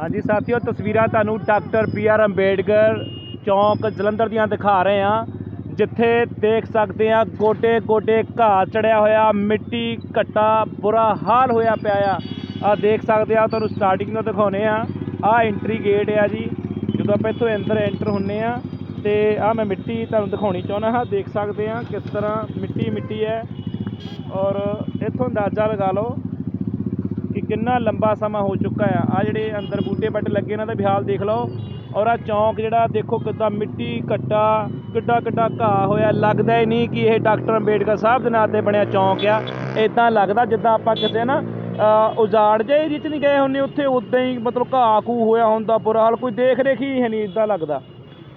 ਹਾਂਜੀ, ਸਾਥੀਓ, ਤਸਵੀਰਾਂ ਤੁਹਾਨੂੰ ਡਾਕਟਰ ਬੀ ਆਰ ਅੰਬੇਡਕਰ ਚੌਂਕ ਜਲੰਧਰ ਦੀਆਂ ਦਿਖਾ ਰਹੇ ਹਾਂ, ਜਿੱਥੇ ਦੇਖ ਸਕਦੇ ਆ ਗੋਡੇ ਗੋਡੇ ਘਾਹ ਚੜਿਆ ਹੋਇਆ, ਮਿੱਟੀ ਘੱਟਾ ਬੁਰਾ ਹਾਲ ਹੋਇਆ ਪਿਆ ਆ। ਆ ਦੇਖ ਸਕਦੇ ਆ ਤੁਹਾਨੂੰ ਸਟਾਰਟਿੰਗ ਤੋਂ ਦਿਖਾਉਨੇ ਆ ਆ ਐਂਟਰੀ ਗੇਟ ਆ ਜੀ, ਜਦੋਂ ਆਪਾਂ ਇੱਥੋਂ ਅੰਦਰ ਐਂਟਰ ਹੁੰਨੇ ਆ ਤੇ ਆ ਮੈਂ ਮਿੱਟੀ ਤੁਹਾਨੂੰ ਦਿਖਾਉਣੀ ਚਾਹੁੰਦਾ ਹਾਂ। ਦੇਖ ਸਕਦੇ ਆ ਕਿਸ ਤਰ੍ਹਾਂ ਮਿੱਟੀ ਮਿੱਟੀ ਹੈ ਔਰ ਇੱਥੋਂ ਅੰਦਾਜ਼ਾ ਲਗਾ ਲਓ। ਕਿੰਨਾ ਲੰਬਾ ਸਮਾਂ ਹੋ ਚੁੱਕਾ ਆ। ਆ ਜਿਹੜੇ ਅੰਦਰ ਬੂਟੇ ਬੱਟ ਲੱਗੇ, ਇਹਨਾਂ ਦਾ ਵੀ ਹਾਲ ਦੇਖ ਲਓ। ਔਰ ਆ ਚੌਂਕ ਜਿਹੜਾ, ਦੇਖੋ ਕਿੱਦਾਂ ਮਿੱਟੀ ਘੱਟਾ, ਕਿੱਡਾ ਕਿੱਡਾ ਘਾਹ ਹੋਇਆ। ਲੱਗਦਾ ਹੀ ਨਹੀਂ ਕਿ ਇਹ ਡਾਕਟਰ ਅੰਬੇਡਕਰ ਸਾਹਿਬ ਦੇ ਨਾਂ ਤੇ ਬਣਿਆ ਚੌਂਕ ਆ। ਇਦਾਂ ਲੱਗਦਾ ਜਿੱਦਾਂ ਆਪਾਂ ਕਿਸੇ ਨਾ ਉਜਾੜ ਜੇ ਏਰੀਏ 'ਚ ਨਹੀਂ ਗਏ ਹੁੰਨੇ ਉੱਥੇ ਉਦਾਂ ਹੀ ਮਤਲਬ ਘਾਹ ਘੂ ਹੋਇਆ ਹੁੰਦਾ ਬੁਰਾ ਹਾਲ। ਕੋਈ ਦੇਖ ਰੇਖ ਹੀ ਹੈ ਨਹੀਂ ਇਦਾਂ ਲੱਗਦਾ।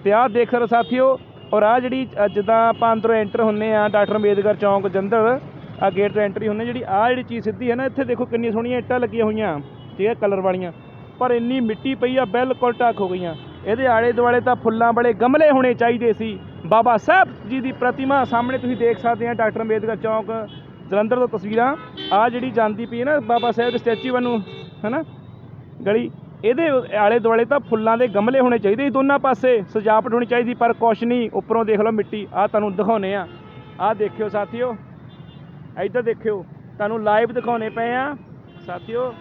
ਤੇ ਆਹ ਦੇਖ ਸਕਦੇ ਸਾਥੀਓ, ਔਰ ਆ ਜਿਹੜੀ ਜਿੱਦਾਂ ਆਪਾਂ ਅੰਦਰੋਂ ਐਂਟਰ ਹੁੰਨੇ ਆ, ਡਾਕਟਰ ਅੰਬੇਦਕਰ ਚੌਂਕ ਜੰਦਰ ਆ ਗੇਟ ਤੋਂ ਐਂਟਰੀ ਹੁੰਨੇ ਜਿਹੜੀ ਆ ਜਿਹੜੀ ਚੀਜ਼ ਸਿੱਧੀ ਹੈ ਨਾ, ਇੱਥੇ ਦੇਖੋ ਕਿੰਨੀ ਸੋਹਣੀਆਂ ਇੱਟਾਂ ਲੱਗੀਆਂ ਹੋਈਆਂ। ਠੀਕ ਹੈ ਕਲਰ ਵਾਲੀਆਂ। ਪਰ ਇੰਨੀ ਮਿੱਟੀ ਪਈ ਆ, ਬਿਲਕੁਲ ਢੱਕ ਹੋ ਗਈਆਂ। ਇਹਦੇ ਆਲੇ ਦੁਆਲੇ ਤਾਂ ਫੁੱਲਾਂ ਵਾਲੇ ਗਮਲੇ ਹੋਣੇ ਚਾਹੀਦੇ ਸੀ। ਬਾਬਾ ਸਾਹਿਬ ਜੀ ਦੀ ਪ੍ਰਤਿਮਾ ਸਾਹਮਣੇ ਤੁਸੀਂ ਦੇਖ ਸਕਦੇ ਆ, ਡਾਕਟਰ ਅੰਬੇਦਕਰ ਚੌਂਕ, ਜਲੰਧਰ ਤੋਂ ਤਸਵੀਰਾਂ। ਆ ਜਿਹੜੀ ਜਾਂਦੀ ਪਈ ਹੈ ਨਾ, ਬਾਬਾ ਸਾਹਿਬ ਦੇ ਸਟੈਚੂ ਵੱਲ ਨੂੰ, ਹੈਨਾ? ਗਲੀ। ਇਹਦੇ ਆਲੇ ਦੁਆਲੇ ਤਾਂ ਫੁੱਲਾਂ ਦੇ ਗਮਲੇ ਹੋਣੇ ਚਾਹੀਦੇ ਸੀ ਦੋਨਾਂ ਪਾਸੇ। ਸਜਾਵਟ ਹੋਣੀ ਚਾਹੀਦੀ, ਪਰ ਕੁਛ ਨਹੀਂ, ਉੱਪਰੋਂ ਦੇਖ ਲਓ ਮਿੱਟੀ। ਆ ਤੁਹਾਨੂੰ ਦਿਖਾਉਨੇ ਆ। ਆ ਦੇਖਿਓ ਸਾਥੀਓ। ਇੱਧਰ ਦੇਖਿਓ, ਤੁਹਾਨੂੰ ਲਾਈਵ ਦਿਖਾਉਣੇ ਪਏ ਆ। ਸਾਥੀਓ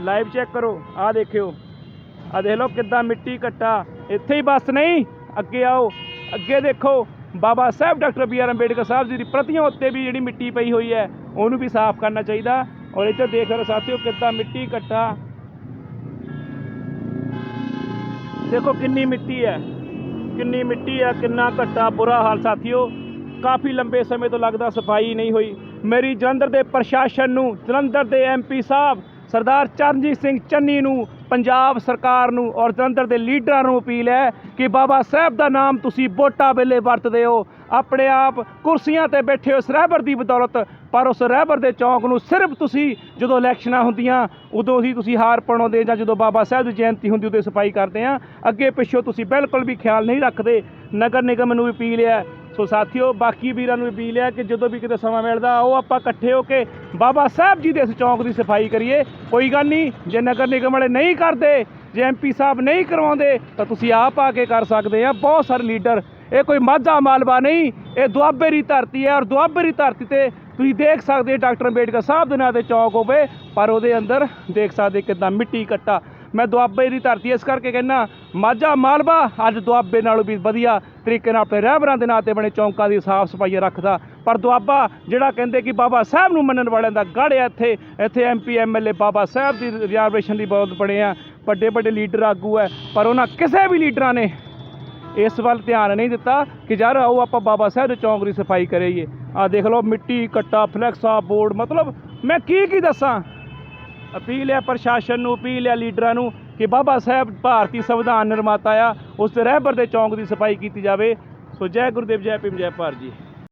ਲਾਈਵ ਚੈੱਕ ਕਰੋ ਆ ਦੇਖਿਓ। ਆ ਦੇਖ ਲਓ ਕਿੱਦਾਂ ਮਿੱਟੀ ਘੱਟਾ ਇੱਥੇ ਹੀ ਬਸ ਨਹੀਂ, ਅੱਗੇ ਆਓ। ਅੱਗੇ ਦੇਖੋ, Baba Sahib doctor B R Ambedkar Sahib ji ਦੀ ਪ੍ਰਤੀਆਂ ਉੱਤੇ ਵੀ ਜਿਹੜੀ ਮਿੱਟੀ ਪਈ ਹੋਈ ਹੈ, ਉਹਨੂੰ ਵੀ ਸਾਫ਼ ਕਰਨਾ ਚਾਹੀਦਾ। ਔਰ ਇੱਥੇ ਦੇਖ ਰਹੇ ਹੋ ਸਾਥੀਓ ਕਿੱਦਾਂ ਮਿੱਟੀ ਘੱਟਾ ਦੇਖੋ ਕਿੰਨੀ ਮਿੱਟੀ ਹੈ। ਕਿੰਨੀ ਮਿੱਟੀ ਹੈ, ਕਿੰਨਾ ਘੱਟਾ ਬੁਰਾ ਹਾਲ ਸਾਥੀਓ। ਕਾਫੀ ਲੰਬੇ ਸਮੇਂ ਤੋਂ ਲੱਗਦਾ ਸਫ਼ਾਈ ਨਹੀਂ ਹੋਈ। ਮੇਰੀ ਜਲੰਧਰ ਦੇ ਪ੍ਰਸ਼ਾਸਨ ਨੂੰ, ਜਲੰਧਰ ਦੇ ਐਮਪੀ ਸਾਹਿਬ, ਸਰਦਾਰ ਚਰਨਜੀਤ ਸਿੰਘ ਚੰਨੀ ਨੂੰ, ਪੰਜਾਬ ਸਰਕਾਰ ਨੂੰ ਔਰ ਜਲੰਧਰ ਦੇ ਲੀਡਰਾਂ ਨੂੰ ਅਪੀਲ ਹੈ ਕਿ ਬਾਬਾ ਸਾਹਿਬ ਦਾ ਨਾਮ ਤੁਸੀਂ ਵੋਟਾਂ ਵੇਲੇ ਵਰਤਦੇ ਹੋ। ਆਪਣੇ ਆਪ ਕੁਰਸੀਆਂ ਤੇ ਬੈਠੇ ਹੋ ਉਸ ਰਹਿਬਰ ਦੀ ਬਦੌਲਤ, ਪਰ ਉਸ ਰਹਿਬਰ ਦੇ ਚੌਂਕ ਨੂੰ ਸਿਰਫ ਤੁਸੀਂ ਜਦੋਂ ਇਲੈਕਸ਼ਨਾਂ ਹੁੰਦੀਆਂ, ਉਦੋਂ ਹੀ ਤੁਸੀਂ ਹਾਰ ਪਾਉਣਦੇ ਜਾਂ ਜਦੋਂ ਬਾਬਾ ਸਾਹਿਬ ਦੀ ਜਯੰਤੀ ਹੁੰਦੀ, ਉਦੋਂ ਸਫ਼ਾਈ ਕਰਦੇ ਆ ਅੱਗੇ ਪਿੱਛੋਂ ਤੁਸੀਂ ਬਿਲਕੁਲ ਵੀ ਖਿਆਲ ਨਹੀਂ ਰੱਖਦੇ। ਨਗਰ ਨਿਗਮ ਨੂੰ ਅਪੀਲ ਹੈ ਸੋ ਸਾਥੀਓ, ਬਾਕੀ ਵੀਰਾਂ ਨੂੰ ਅਪੀਲ ਹੈ ਕਿ ਜਦੋਂ ਵੀ ਕਿਤੇ ਸਮਾਂ ਮਿਲਦਾ, ਉਹ ਆਪਾਂ ਇਕੱਠੇ ਹੋ ਕੇ ਬਾਬਾ ਸਾਹਿਬ ਜੀ ਦੇ ਇਸ ਚੌਂਕ ਦੀ ਸਫ਼ਾਈ ਕਰੀਏ। ਕੋਈ ਗੱਲ ਨਹੀਂ, ਜੇ ਨਗਰ ਨਿਗਮ ਵਾਲੇ ਨਹੀਂ ਕਰਦੇ, ਜੇ ਐਮਪੀ ਸਾਹਿਬ ਨਹੀਂ ਕਰਵਾਉਂਦੇ, ਤਾਂ ਤੁਸੀਂ ਆਪ ਆ ਕੇ ਕਰ ਸਕਦੇ ਆ। ਬਹੁਤ ਸਾਰੇ ਲੀਡਰ, ਇਹ ਕੋਈ ਮਾਝਾ ਮਾਲਵਾ ਨਹੀਂ, ਇਹ ਦੁਆਬੇ ਦੀ ਧਰਤੀ ਹੈ ਔਰ ਦੁਆਬੇ ਦੀ ਧਰਤੀ ਤੇ ਤੁਸੀਂ ਦੇਖ ਸਕਦੇ ਹੋ ਡਾਕਟਰ ਅੰਬੇਡਕਰ ਸਾਹਿਬ ਦੇ ਨਾਂ ਤੇ ਚੌਕ ਹੋਵੇ, ਪਰ ਉਹਦੇ ਅੰਦਰ ਦੇਖ ਸਕਦੇ ਕਿਦਾਂ ਮਿੱਟੀ ਕੱਟਾ। ਮੈਂ ਦੁਆਬੇ ਦੀ ਧਰਤੀ ਇਸ ਕਰਕੇ ਕਹਿੰਦਾ, ਮਾਝਾ ਮਾਲਵਾ, ਅੱਜ ਦੁਆਬੇ ਨਾਲੋਂ ਵੀ ਵਧੀਆ ਤਰੀਕੇ ਨਾਲ ਆਪਣੇ ਰਹਿਬਰਾਂ ਦੇ ਨਾਂ ਤੇ ਬਣੇ ਚੌਂਕਾਂ ਦੀ ਸਾਫ਼ ਸਫ਼ਾਈ ਰੱਖਦਾ। ਪਰ ਦੁਆਬਾ ਜਿਹੜਾ ਕਹਿੰਦੇ ਕਿ ਬਾਬਾ ਸਾਹਿਬ ਨੂੰ ਮੰਨਣ ਵਾਲਿਆਂ ਦਾ ਗੜ੍ਹ ਹੈ ਇੱਥੇ ਇੱਥੇ ਐਮਪੀ ਐਮਐਲਏ ਬਾਬਾ ਸਾਹਿਬ ਦੀ ਰਿਜ਼ਰਵੇਸ਼ਨ ਦੀ ਬਹੁਤ ਬਣੇ ਆ, ਵੱਡੇ ਵੱਡੇ ਲੀਡਰ ਆਗੂ ਹੈ ਪਰ ਉਹਨਾਂ ਕਿਸੇ ਵੀ ਲੀਡਰਾਂ ਨੇ ਇਸ ਵੱਲ ਧਿਆਨ ਨਹੀਂ ਦਿੱਤਾ ਕਿ ਯਾਰ ਆਓ ਆਪਾਂ ਬਾਬਾ ਸਾਹਿਬ ਦੇ ਚੌਂਕ ਦੀ ਸਫ਼ਾਈ ਕਰੀਏ। ਆ ਦੇਖ ਲਓ ਮਿੱਟੀ, ਕੱਟਾ ਫਲੈਕਸਾ ਬੋਰਡ ਮਤਲਬ ਮੈਂ ਕੀ ਕੀ ਦੱਸਾਂ? ਅਪੀਲ ਹੈ ਪ੍ਰਸ਼ਾਸਨ ਨੂੰ, ਅਪੀਲ ਹੈ ਲੀਡਰਾਂ ਨੂੰ ਕਿ ਬਾਬਾ ਸਾਹਿਬ ਭਾਰਤੀ ਸੰਵਿਧਾਨ ਨਿਰਮਾਤਾ ਆ, ਉਸ ਦੇ ਰਹਿਬਰ ਦੇ ਚੌਂਕ ਦੀ ਸਫ਼ਾਈ ਕੀਤੀ ਜਾਵੇ। ਸੋ ਜੈ ਗੁਰਦੇਵ, ਜੈ ਭੀਮ, ਜੈ ਭਾਰਤ ਜੀ।